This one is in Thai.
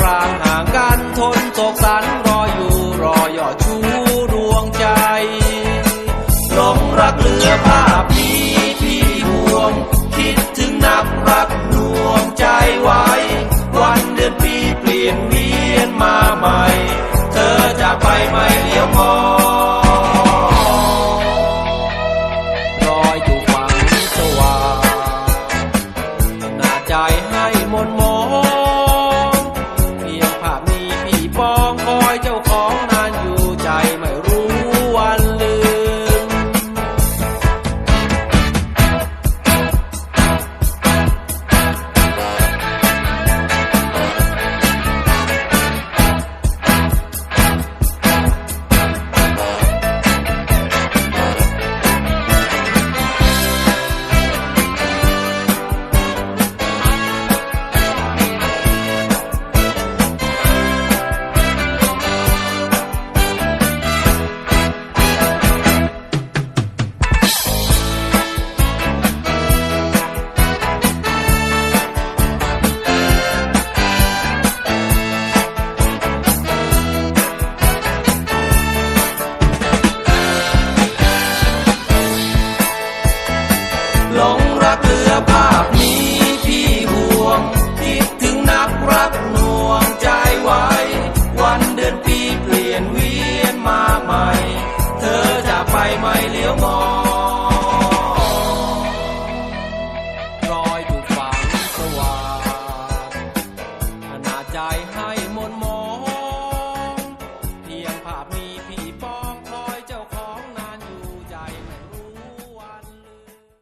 กลางห่างกันทนตกสันรออยู่รอยอดชูดวงใจหลงรักเหลือภาพนี้ที่ห่วง คิดถึงนับรักดวงใจไว้ วันเดือนปีเปลี่ยนเวียนมาใหม่ เธอจะไปไหม่เลี้ยวมองใจให้หมดมอง ภาพนี้พี่ห่วง คิดถึงนักรักหน่วงใจไว้ วันเดือนปีเปลี่ยนเวียนมาใหม่ เธอจะไปไหมเลี้ยวมองรอยถูกฝังสว่างอนาจใจให้